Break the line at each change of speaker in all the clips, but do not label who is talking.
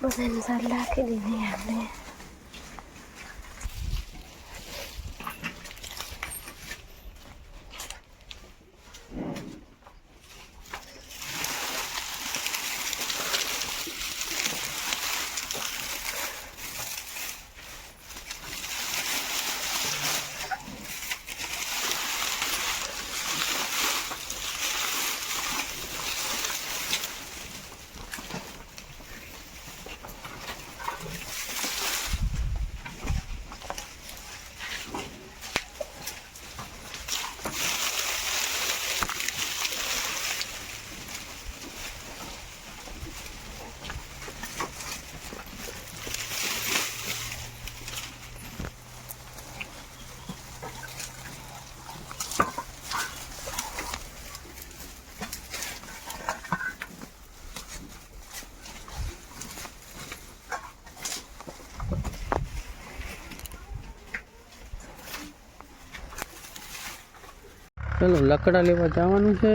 બધાને સાર રાખી દીધી આપણે
ચાલો લકડા લેવા જવાનું છે.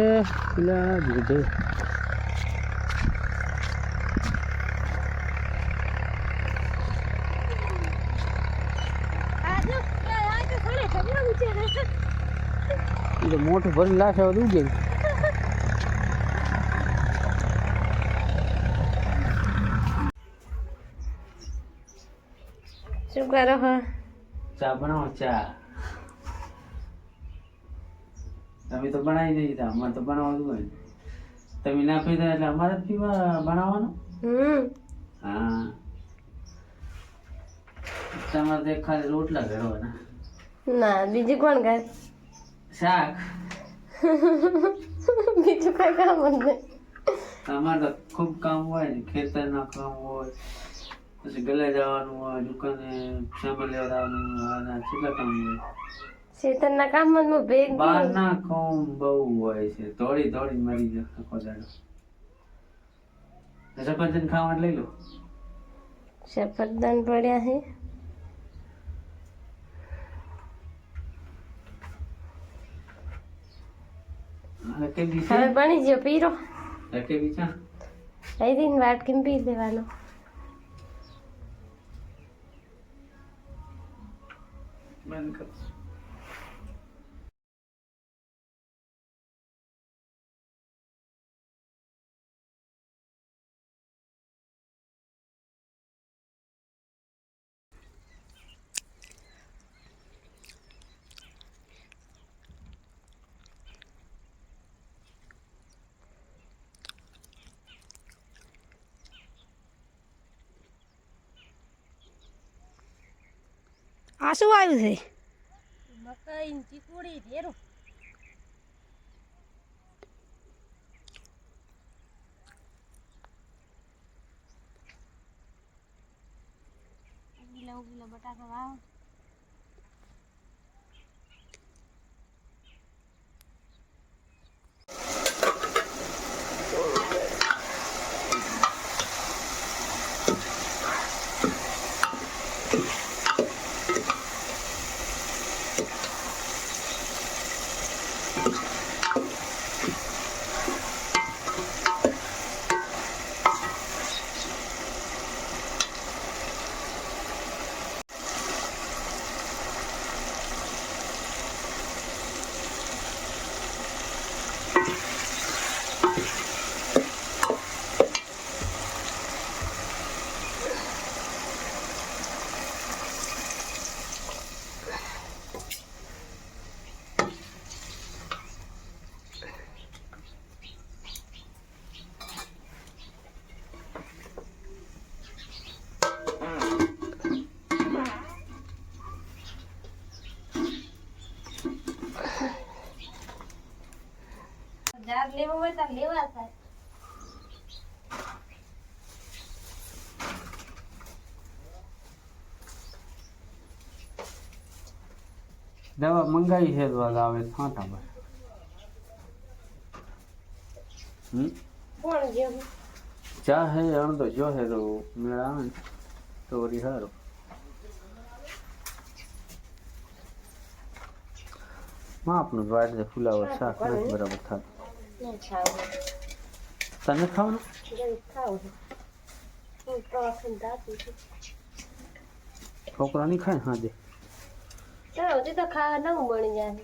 પેલા બધું. તો મોટું ભરી લાશ આવે તો
શું કરો હા?
ચા બનાવો ચા. તમે તો બનાવી નહીં દીધા અમારે તો બનાવવાનું હોય. તમે ના પીધા એટલે અમારે જ પીવા બનાવવાનું? હા. તમારે તો ખાલી રોટલા ઘડવાના
ના બીજું કોણ કરે
શાક.
બીજું કઈ કામ જ નહીં.
અમારે તો ખૂબ કામ હોય ને ખેતરના કામ હોય પછી ગલે જવાનું હોય દુકાને સામાન લેવા જવાનું હોય કેટલા કામ હોય.
શેતરના કામમાં હું ભેગ.
બહારના કામ બહુ હોય છે. તોડી તોડી મરી જાય આખો દાડો. સફરજન ખાવા લઈ લો.
સફરદન પડ્યા છે. હવે બની ગયો પીરો. વાટકીમાં પી દેવાનો.
બંધ
આ શું આવ્યું છે?
મકાઈ ચીકુડી ઢેરું ઉગીલા ઉગીલા બટાકા વાવ. જાર લેવો હોય તો લેવા થાય.
દવા મંગાવી છે તો આવે છાંટા પર. હમ?
કોણ જેવું
ચા હે અણધો જો હે તો મેળ આવે તો વરી હારો. માં આપણું દે ફુલાવર શાક બરાબર થતું.
નહીં ખાવું
તને ખાવાનું
જરીક ખાવું હું પ્રવાસન જાતી છું
છોકરા નહીં ખાય હા દે
ચાલો તો ખાવા નવું બની જાય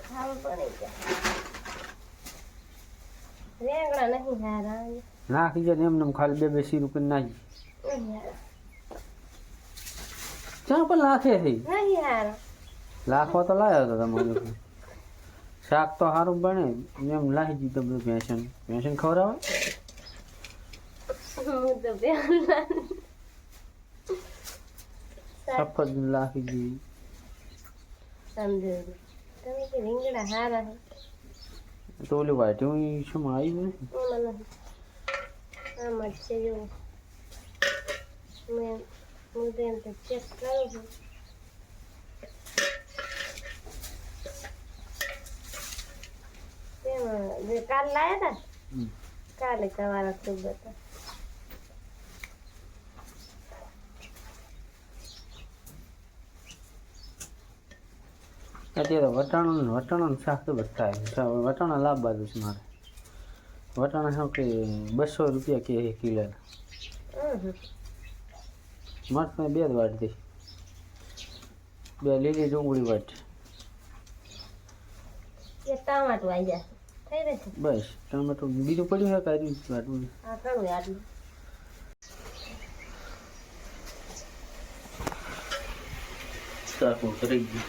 ખાવા
નાખી જાય એમને ખાલી બે બે સી રૂપિયા નાખી ક્યાં પણ લાખે
નહીં
લાખો તો લાવ્યો હતો તમારે શાક તો સારું બને. એમ લાખી દીધું બધું પેન્શન પેન્શન ખવડાવે?
આવે
સફદ લાખી દીધી
સમજો તમે કે રીંગણા હારા
તો ઓલી વાટી હું શું આવી ને
જો મેં હું તો એમ તો ચેક કરું છું જે કાલ લાયા હતા કાલે સવારે ખૂબ હતા
અત્યારે વટાણું વટાણાનું શાક તો બધા થાય વટાણા લાભ બાજુ છે મારે વટાણા શું કે બસો રૂપિયા કે કિલો મસ્ત બે જ વાટ દઈ બે લીલી ડુંગળી વાટ બસ ટમેટો બીજું પડ્યું છે કાઢી વાટવું
ઘણું
કરી ગયું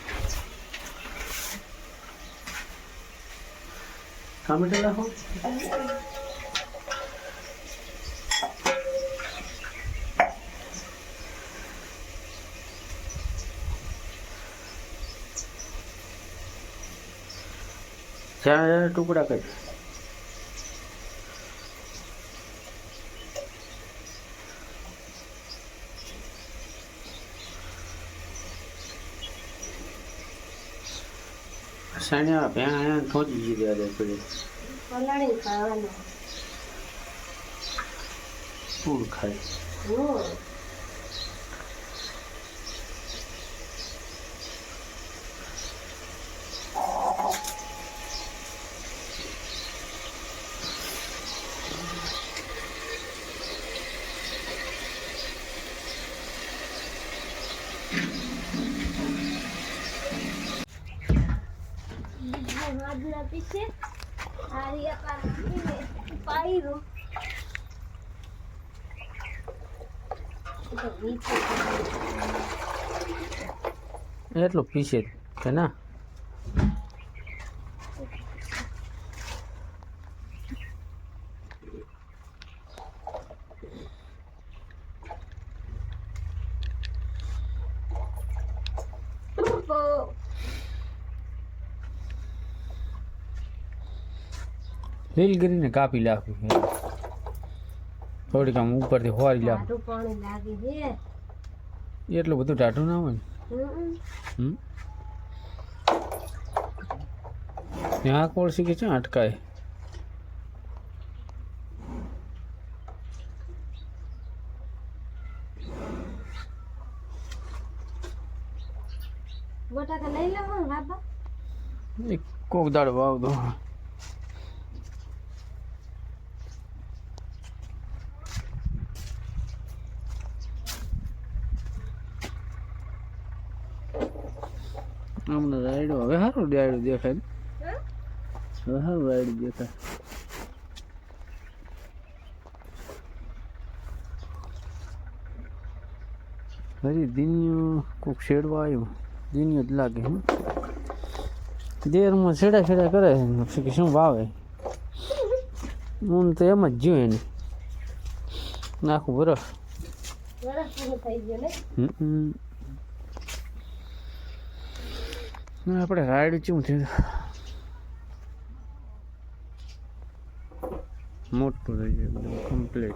ટમેટો ચાર ટુકડા કરી સાણ્યા ભેણા થોડી જીવ્યા દે પડે
ખાવાનું.
ફૂલ ખાય?
તો નીચે
એટલું પીસે કે ના
તો
લીલગીરીને કાપી નાખું થોડીક આમ ઉપરથી હોરી
છે.
એટલું બધું ટાઢું ના હોય ને? ત્યાં કોળસી કે છે અટકાય? કોક દાડો વાવ દો રાયડું દેખાય ને
હા?
હવે સારું રાયડું દેખાય હજી દિનિયો કોક શેડવા આવ્યો. દિનિયો જ લાગે હું. દેરમાં છેડા છેડા કરે છે કે શું વાવે. હું તો એમ જ જ્યું એને નાખું બરફ.
થઈ ગયો ને?
હમ. આપણે રાઈડ ચું થયું? મોટું થઈ ગયું કમ્પ્લીટ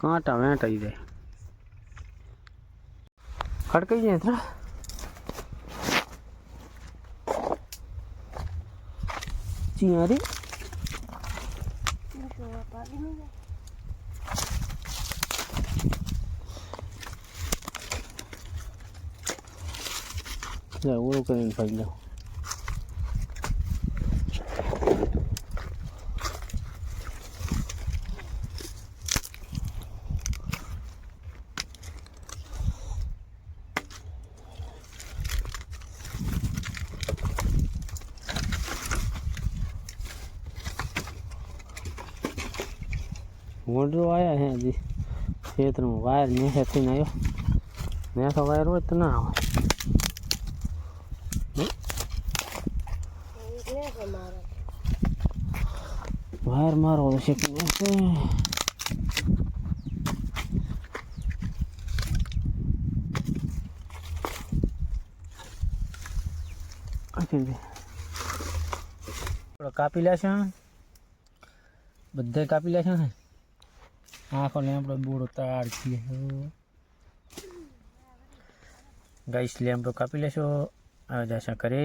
કાંટા વેંટાઈ જાય. ખડકાઈ જાય થોડા. ચિયારી. ઓળું કરીને ફાઈ જાઓ મોટરો આવ્યા છે હજી. ખેતરમાં વાયર મેસેથી આવ્યો નેખા વાયર હોય તો ના આવે વાયર મારો છે કાપી લેશે બધે કાપી લેશે ને આંખો ને આપણે બૂળો તાર છીએ ગાઈસ લેમ્પો કાપી લેશો. હવે દર્શન કરે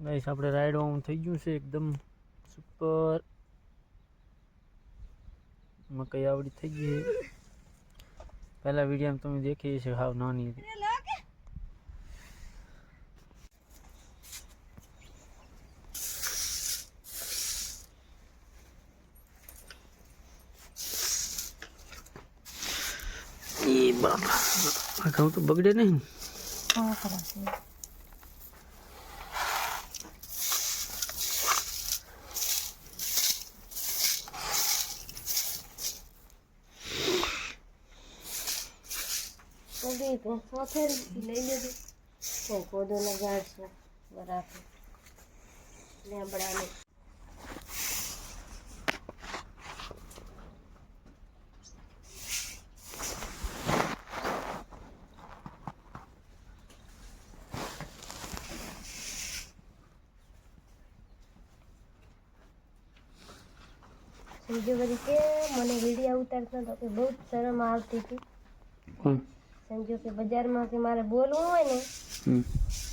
ગાઈસ આપણે રાઈડ ઓન થઈ ગયું છે એકદમ સુપર મકઈ આવડી થઈ ગઈ પહેલા વિડીયોમાં તમે દેખી છે હાવ નાની હતી. બાપા આ ઘઉં તો બગડે નહીં.
હા ખરા થોડીક અથેરી લઈ લીધી તો કોદોને ગાળશું બરાબર. લીમડાને બીજું બધું કે, મને વીડિયો ઉતારતો તો કે બહુ શરમ આવતી હતી.
કોણ
સંજુ કે બજારમાં કે મારે બોલવું હોય ને
હમ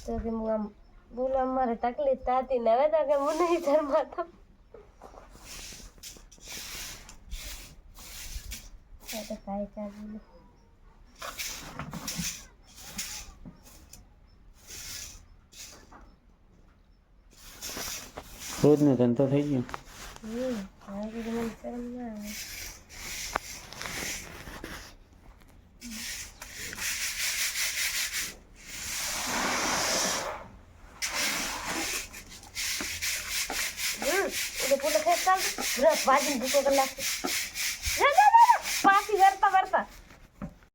તો કે હું આમ બોલવા મારે તકલીફ થતી ને હવે તો કે મને નહીં શરમાતો આ તો કાંઈ ચાલ્યું નહીં.
રોજનો ધંધો થઈ ગયો
હમ હવે તો મને શરમ ના આવે હમ એટલે પૂરો ખેસ